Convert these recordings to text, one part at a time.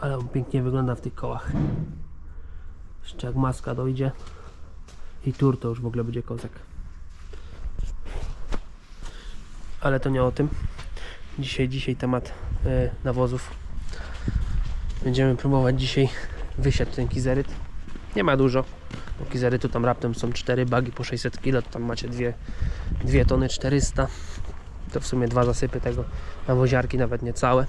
Ale on pięknie wygląda w tych kołach. Jeszcze jak maska dojdzie i tur to już w ogóle będzie kozak. Ale to nie o tym. Dzisiaj, dzisiaj temat e, nawozów. Będziemy próbować dzisiaj wysiać ten kizeryt. Nie ma dużo, bo kizerytu tam raptem są 4 bagi po 600 kg, to tam macie 2, 2 tony 400. To w sumie dwa zasypy tego nawoziarki, nawet nie całe.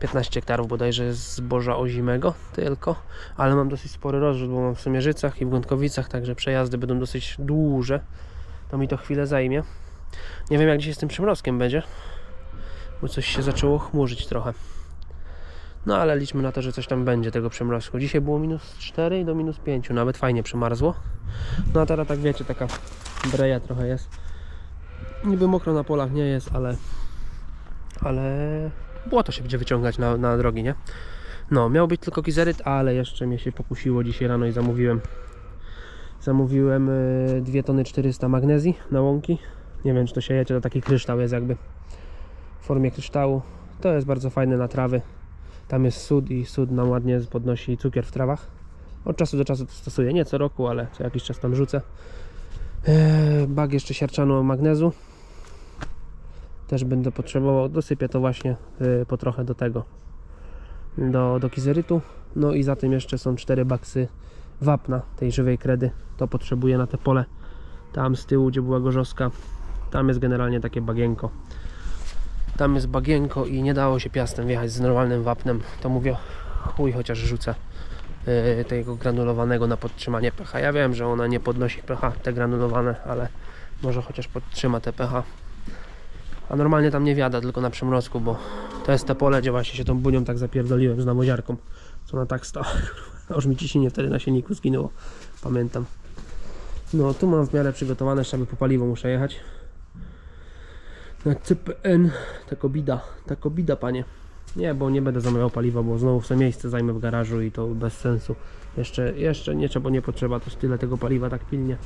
15 hektarów bodajże zboża ozimego tylko, ale mam dosyć spory rozrzut, bo mam w Somierzycach i w Gątkowicach, także przejazdy będą dosyć dłuże. To mi to chwilę zajmie. Nie wiem jak dzisiaj z tym przymrozkiem będzie, bo coś się zaczęło chmurzyć trochę. No ale liczmy na to, że coś tam będzie tego przymrozku. Dzisiaj było minus 4 do minus 5, nawet fajnie przymarzło. No a teraz tak wiecie, taka breja trochę jest. Niby mokro na polach nie jest, ale ale błoto się będzie wyciągać na, na drogi, nie? No, miał być tylko kizeryt, ale jeszcze mnie się pokusiło dzisiaj rano i zamówiłem zamówiłem y, 2 tony 400 magnezji na łąki. Nie wiem, czy to się jecie, to taki kryształ jest jakby w formie kryształu. To jest bardzo fajne na trawy. Tam jest sód i sód nam ładnie podnosi cukier w trawach. Od czasu do czasu to stosuję, nie co roku, ale co jakiś czas tam rzucę. Eee, Bag jeszcze siarczano magnezu. Też będę potrzebował. Dosypię to właśnie y, po trochę do tego. Do, do kizerytu. No i za tym jeszcze są cztery baksy wapna tej żywej kredy. To potrzebuję na te pole. Tam z tyłu, gdzie była gorzoska. Tam jest generalnie takie bagienko. Tam jest bagienko i nie dało się piastem wjechać z normalnym wapnem. To mówię, chuj, chociaż rzucę yy, tego granulowanego na podtrzymanie pH. Ja wiem, że ona nie podnosi pH, te granulowane, ale może chociaż podtrzyma te pH. A normalnie tam nie wiada, tylko na przymrozku, bo to jest te pole, gdzie właśnie się tą bunią tak zapierdoliłem z nawoziarką. Co ona tak stała. Aż mi ciśnienie wtedy na silniku zginęło. Pamiętam. No, tu mam w miarę przygotowane, jeszcze po paliwo muszę jechać. Na CPN, tako bida, tako bida panie. Nie, bo nie będę zamawiał paliwa, bo znowu sobie miejsce zajmę w garażu i to bez sensu. Jeszcze, jeszcze nie trzeba, nie potrzeba też tyle tego paliwa tak pilnie.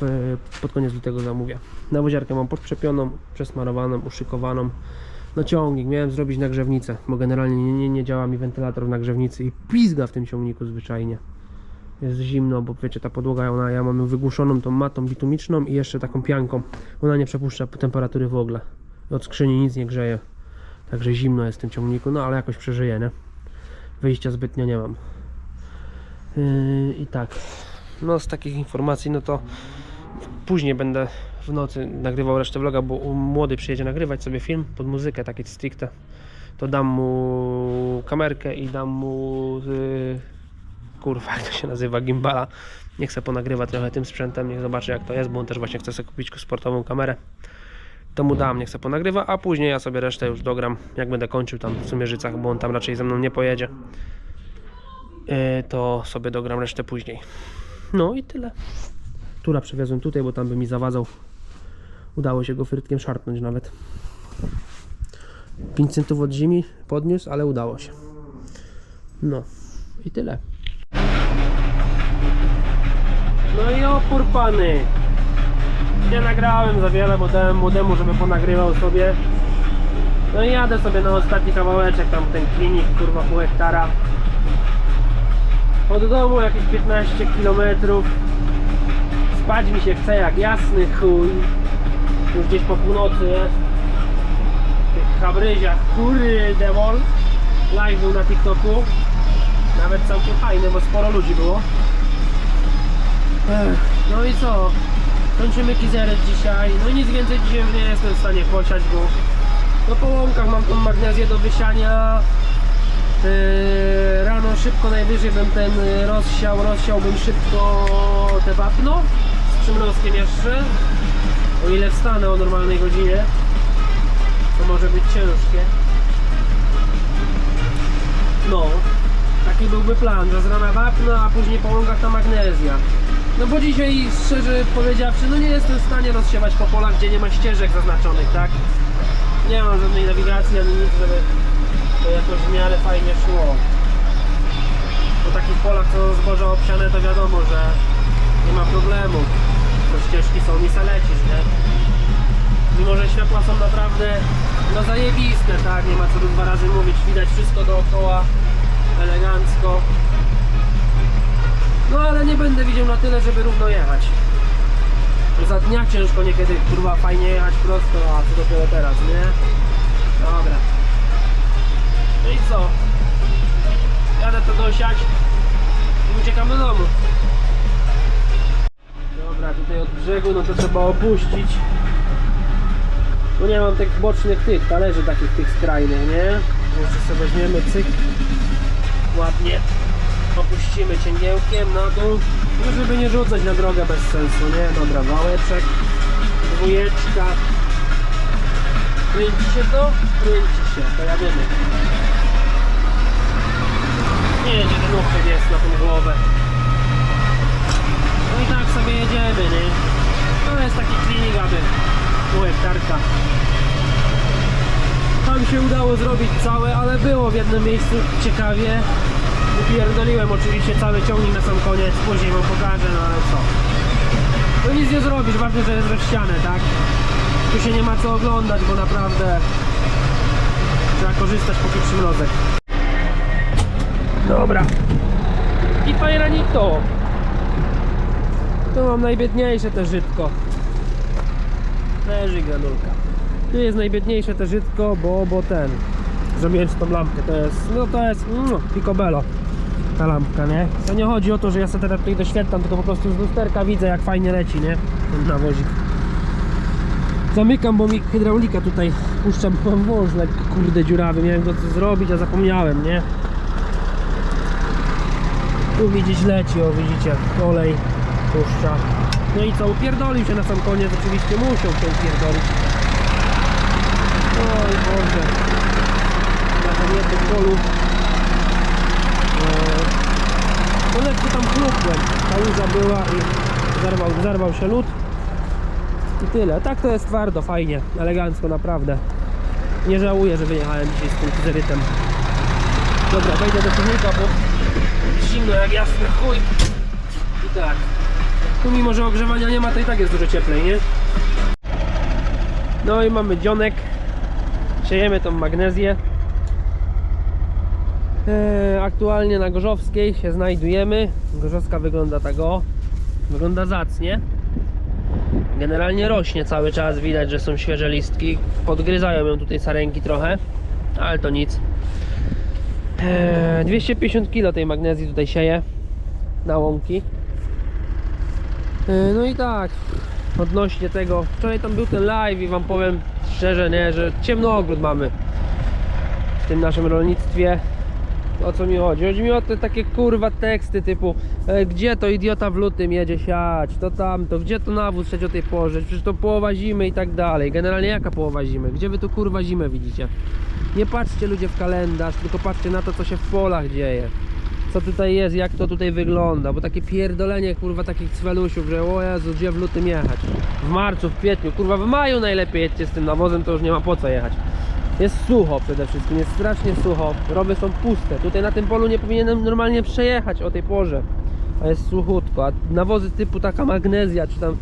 W, pod koniec lutego zamówię. Nawoziarkę mam podprzepioną, przesmarowaną, uszykowaną. No ciągnik, miałem zrobić nagrzewnicę, bo generalnie nie, nie, nie działa mi wentylator w nagrzewnicy i pizga w tym ciągniku zwyczajnie. Jest zimno, bo wiecie, ta podłoga, ona, ja mam ją wygłuszoną tą matą bitumiczną i jeszcze taką pianką. Ona nie przepuszcza temperatury w ogóle. Od skrzyni nic nie grzeje. Także zimno jest w tym ciągniku, no ale jakoś przeżyję, nie? Wyjścia zbytnio nie mam. Yy, I tak, no z takich informacji, no to później będę w nocy nagrywał resztę vloga, bo młody przyjedzie nagrywać sobie film pod muzykę, takie stricte. To dam mu kamerkę i dam mu yy, kurwa, jak to się nazywa, gimbala. Niech se ponagrywa trochę tym sprzętem, niech zobaczy jak to jest, bo on też właśnie chce sobie kupić sportową kamerę. To mu dam, niech se ponagrywa, a później ja sobie resztę już dogram, jak będę kończył tam w Sumierzycach, bo on tam raczej ze mną nie pojedzie. Yy, to sobie dogram resztę później. No i tyle. Tura przewiozłem tutaj, bo tam by mi zawadzał. Udało się go frytkiem szarpnąć nawet. 5 centów od ziemi podniósł, ale udało się. No i tyle. No i opór pany. Nie nagrałem za wiele, bo dałem młodemu, żeby ponagrywał sobie. No i jadę sobie na ostatni kawałeczek, tam ten klinik, kurwa pół hektara. Od domu jakieś 15 km. Spać mi się chce jak jasny chuj. Już gdzieś po północy jest. W tych kury demol. Live był na TikToku. Nawet całkiem fajny, bo sporo ludzi było. Ech, no i co? Kończymy kizeret dzisiaj. No i nic więcej dzisiaj nie jestem w stanie posiać, bo no po łąkach mam tą magnezję do wysiania. Yy, rano szybko najwyżej bym ten y, rozsiał, rozsiałbym szybko te wapno przymrozkiem jeszcze. O ile wstanę o normalnej godzinie. To może być ciężkie. No, taki byłby plan, że z rana wapno, a później po łąkach ta magnezja. No bo dzisiaj, szczerze powiedziawszy, no nie jestem w stanie rozsiewać po polach, gdzie nie ma ścieżek zaznaczonych, tak? Nie mam żadnej nawigacji ani nic, żeby to jakoś w miarę fajnie szło. Po takich polach, co zboże obsiane, to wiadomo, że nie ma problemu. To ścieżki są i nie? Mimo, że światła są naprawdę No zajebiste, tak, nie ma co tu dwa razy mówić, widać wszystko dookoła, elegancko. No ale nie będę widział na tyle, żeby równo jechać. Za dnia ciężko niekiedy kurwa fajnie jechać prosto, a co dopiero teraz, nie? Dobra. No i co? Jadę to dosiać i uciekam do domu. Tutaj od brzegu no to trzeba opuścić. No nie mam tych bocznych tych, talerzy takich tych skrajnych, nie? Jeszcze sobie weźmiemy cyk. Ładnie. Opuścimy cięgiełkiem na dół. No żeby nie rzucać na drogę bez sensu, nie? Dobra, wałeczek. Dwójeczka. Kręci się to? Kręci się, to ja wiemy. Nie ten jest na tą głowę. Sobie jedziemy, nie? To jest taki klinik, aby pół hektarka. Tam się udało zrobić całe, ale było w jednym miejscu ciekawie. Upierdoliłem oczywiście cały ciągnik na sam koniec, później wam pokażę, no ale co. No nic nie zrobisz, ważne, że jest rozsiane, tak? Tu się nie ma co oglądać, bo naprawdę trzeba korzystać póki przymrozek. Dobra. I fajrani to. Tu mam najbiedniejsze te żytko. Leży granulka. Tu jest najbiedniejsze te żytko, bo, bo ten. Zrobiłem tą lampkę, to jest, no to jest mm, picobello ta lampka, nie? To nie chodzi o to, że ja sobie teraz tutaj doświetlam, tylko po prostu z lusterka widzę jak fajnie leci, nie? Ten nawozik. Zamykam, bo mi hydraulika tutaj puszczam, mam wąż lekko, kurde dziurawy, miałem go co zrobić, a zapomniałem, nie? Tu widzieć leci, o widzicie, olej puszcza. No i co, upierdolił się na sam koniec, oczywiście musiał się upierdolić. Oj Boże. Na tym jednym polu. No lekko tam chlupłem. Ta łuza była i zerwał, zerwał się lód. I tyle. Tak to jest twardo, fajnie, elegancko naprawdę. Nie żałuję, że wyjechałem dzisiaj z tym zerytem. Dobra, wejdę do silnika, bo zimno jak jasny chuj. I tak. Mimo, że ogrzewania nie ma, to i tak jest dużo cieplej, nie? No i mamy dzionek. Siejemy tą magnezję. Eee, aktualnie na Gorzowskiej się znajdujemy. Gorzowska wygląda tak o. Wygląda zacnie. Generalnie rośnie cały czas, widać, że są świeże listki. Podgryzają ją tutaj sarenki trochę, ale to nic. Eee, 250 kg tej magnezji tutaj sieje na łąki. Eee, No i tak, odnośnie tego, wczoraj tam był ten live i wam powiem szczerze, nie, że ciemnogród mamy w tym naszym rolnictwie. O co mi chodzi? Chodzi mi o te takie kurwa teksty typu e, gdzie to idiota w lutym jedzie siać, to tamto, gdzie to nawóz trzeć o tej porze, przecież to połowa zimy i tak dalej. Generalnie jaka połowa zimy? Gdzie wy tu kurwa zimę widzicie? Nie patrzcie ludzie w kalendarz, tylko patrzcie na to co się w polach dzieje. Co tutaj jest, jak to tutaj wygląda, bo takie pierdolenie kurwa takich cwelusiów, że o Jezu, gdzie w lutym jechać? W marcu, w kwietniu, kurwa w maju najlepiej jedźcie z tym nawozem, to już nie ma po co jechać. Jest sucho przede wszystkim, jest strasznie sucho, rowy są puste. Tutaj na tym polu nie powinienem normalnie przejechać o tej porze, a jest suchutko. A nawozy typu taka magnezja, czy tam,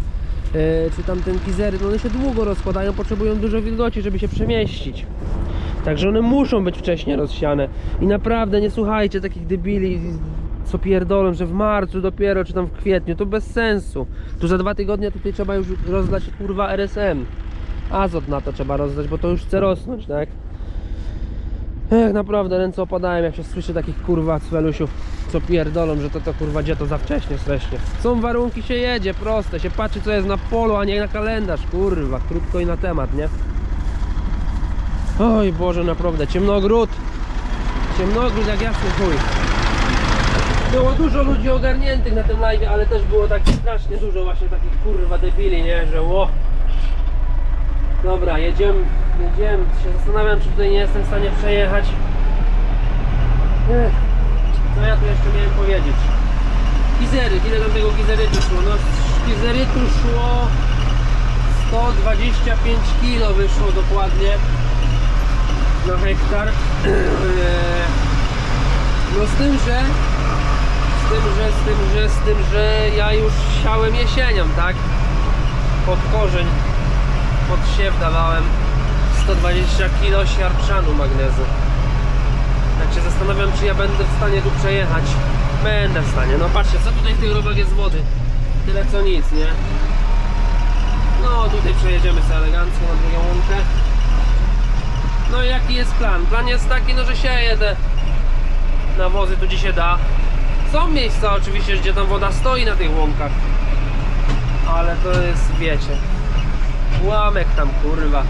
e, czy tam ten kizery, no one się długo rozkładają, potrzebują dużo wilgoci, żeby się przemieścić. Także one muszą być wcześniej rozsiane. I naprawdę nie słuchajcie takich debili, co pierdolą, że w marcu dopiero, czy tam w kwietniu, to bez sensu. Tu za dwa tygodnie tutaj trzeba już rozlać kurwa RSM. Azot na to trzeba rozdać, bo to już chce rosnąć, tak? Ech, naprawdę ręce opadają, jak się słyszy takich kurwa cwelusiów, co pierdolą, że to to kurwa gdzie to za wcześnie strasznie. Są warunki, się jedzie, proste, się patrzy co jest na polu, a nie na kalendarz, kurwa, krótko i na temat, nie? Oj Boże, naprawdę, ciemnogród, ciemnogród jak jasny chuj. Było dużo ludzi ogarniętych na tym live, ale też było tak strasznie dużo właśnie takich kurwa debili, nie, że ło. Dobra, jedziemy, jedziemy. Się zastanawiam, czy tutaj nie jestem w stanie przejechać. Ech, co ja tu jeszcze miałem powiedzieć? Gizery, ile tam tego gizerytu szło? No z gizerytu szło 125 kg wyszło dokładnie na hektar. No z tym, że z tym, że, z tym, że, z tym, że ja już siałem jesienią, tak? Pod korzeń pod siew dawałem 120 kg siarczanu magnezu. Tak się zastanawiam, czy ja będę w stanie tu przejechać. Będę w stanie. No patrzcie, co tutaj w tych rowach jest wody. Tyle co nic, nie? No tutaj przejedziemy sobie elegancko na drugą łąkę. No i jaki jest plan? Plan jest taki, no że sieje te nawozy tu gdzie się da. Są miejsca oczywiście, gdzie tam woda stoi na tych łąkach. Ale to jest, wiecie, ułamek tam kurwa.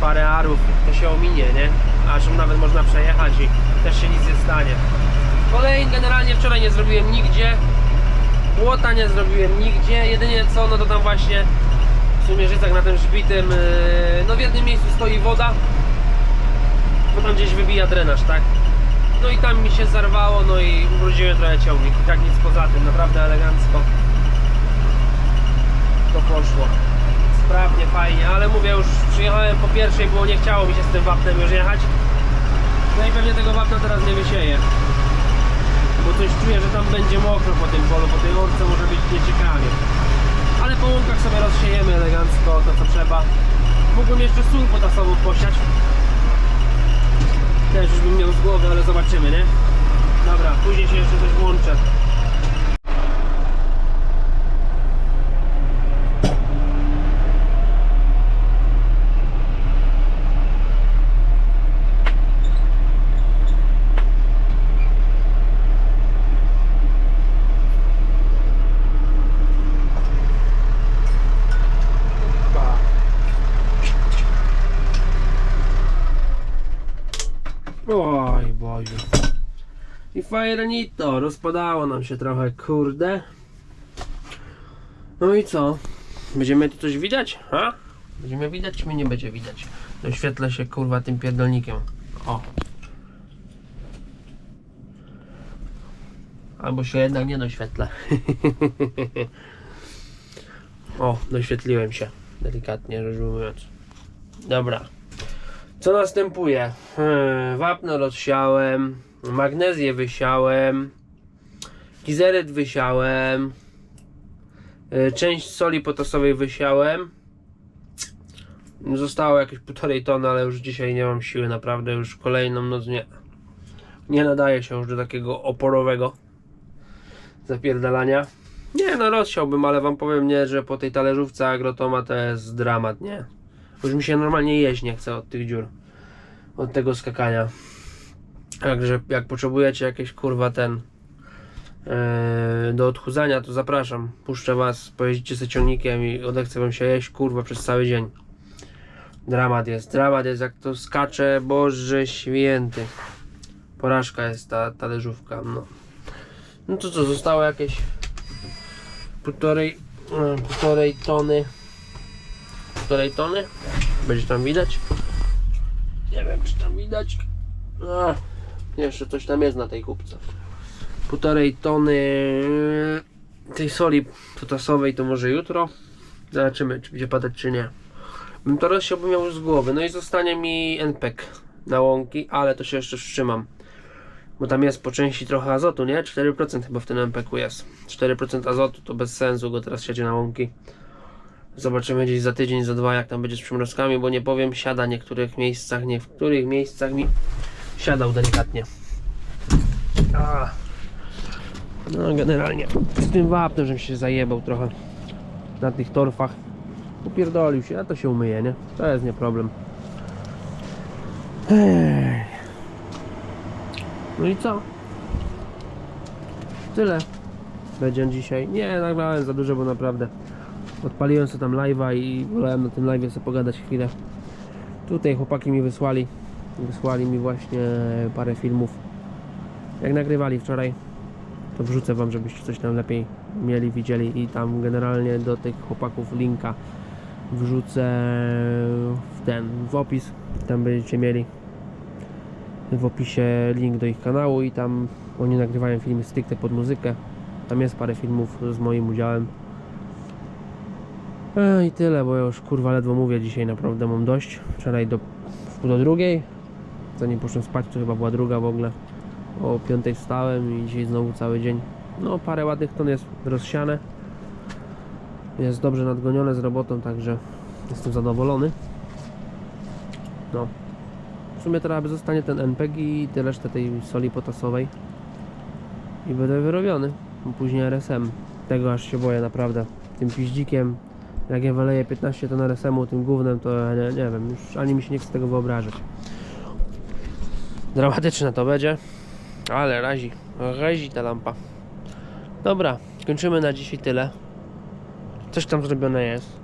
Parę arów, to się ominie, nie? Aż nawet można przejechać i też się nic nie stanie. Kolejny generalnie wczoraj nie zrobiłem nigdzie. Łota nie zrobiłem nigdzie. Jedynie co, no to tam właśnie w sumie Życak na tym żbitym, yy, no w jednym miejscu stoi woda, bo tam gdzieś wybija drenaż, tak? No i tam mi się zarwało, no i ubrudziłem trochę ciągnik i tak nic poza tym, naprawdę elegancko to poszło. Sprawnie, fajnie, ale mówię już przyjechałem po pierwszej, bo nie chciało mi się z tym wapnem już jechać. No i pewnie tego wapna teraz nie wysieję. Bo coś czuję, że tam będzie mokro po tym polu, po tej łące może być nieciekawie. Ale po łąkach sobie rozsiejemy elegancko to co trzeba. Mógłbym jeszcze sól potasową posiać. Też już bym miał z głowy, ale zobaczymy, nie? Dobra, później się jeszcze coś włączę. Oj Boziu. I fajernito, rozpadało nam się trochę, kurde. No i co? Będziemy tu coś widać, ha? Będziemy widać, czy mnie nie będzie widać? Doświetlę się, kurwa, tym pierdolnikiem. O. Albo się jednak nie doświetlę. o, doświetliłem się. Delikatnie rzecz ujmując. Dobra. Co następuje? Hmm, Wapno rozsiałem, magnezję wysiałem, kizeryt wysiałem, y, część soli potasowej wysiałem. Zostało jakieś półtorej tony, ale już dzisiaj nie mam siły, naprawdę już kolejną noc nie. Nie nadaje się już do takiego oporowego zapierdalania. Nie no, rozsiałbym, ale wam powiem nie, że po tej talerzówce agrotoma to jest dramat, nie. Już mi się normalnie jeść nie chce od tych dziur. Od tego skakania. Także jak potrzebujecie jakieś kurwa ten yy, do odchudzania, to zapraszam. Puszczę was, pojeździcie z ciągnikiem i odechce wam się jeść kurwa przez cały dzień. Dramat jest, dramat jest jak to skacze, Boże święty. Porażka jest ta talerzówka, no. No to co, zostało jakieś półtorej, e, półtorej tony półtorej tony będzie tam widać nie wiem czy tam widać jeszcze coś tam jest na tej kubce półtorej tony tej soli potasowej to może jutro zobaczymy czy będzie padać czy nie bym to rozsiałbym miał już z głowy no i zostanie mi NPEK na łąki ale to się jeszcze wstrzymam bo tam jest po części trochę azotu, nie? 4% chyba w tym MPK jest. 4% azotu to bez sensu go teraz siedzi na łąki. Zobaczymy gdzieś za tydzień, za dwa, jak tam będzie z przymrozkami, bo nie powiem, siada w niektórych miejscach, nie w których miejscach mi siadał delikatnie. A. No generalnie z tym wapnem, żebym się zajebał trochę na tych torfach. Upierdolił się, a to się umyje, nie? To jest nie problem. Ech. No i co? Tyle będzie dzisiaj. Nie, nagrałem za dużo, bo naprawdę odpaliłem sobie tam live'a i wolałem na tym live'ie sobie pogadać chwilę. Tutaj chłopaki mi wysłali wysłali mi właśnie parę filmów jak nagrywali wczoraj to wrzucę wam, żebyście coś tam lepiej mieli, widzieli i tam generalnie do tych chłopaków linka wrzucę w ten, w opis tam będziecie mieli w opisie link do ich kanału i tam oni nagrywają filmy stricte pod muzykę. Tam jest parę filmów z moim udziałem. E, I tyle, bo już kurwa ledwo mówię dzisiaj, naprawdę mam dość. Wczoraj do, do drugiej, zanim poszłem spać, to chyba była druga w ogóle. O piątej wstałem i dzisiaj znowu cały dzień. No parę ładnych ton jest rozsiane. Jest dobrze nadgonione z robotą, także jestem zadowolony. No. W sumie teraz zostanie ten NPG i tyle resztę tej soli potasowej. I będę wyrobiony. Później RSM. Tego aż się boję naprawdę. Tym piździkiem. Jak ja wyleję 15 ton RSM-u tym gównem, to ja nie, nie wiem, już ani mi się nie chce tego wyobrażać. Dramatyczne to będzie, ale razi, razi ta lampa. Dobra, kończymy na dzisiaj tyle. Coś tam zrobione jest.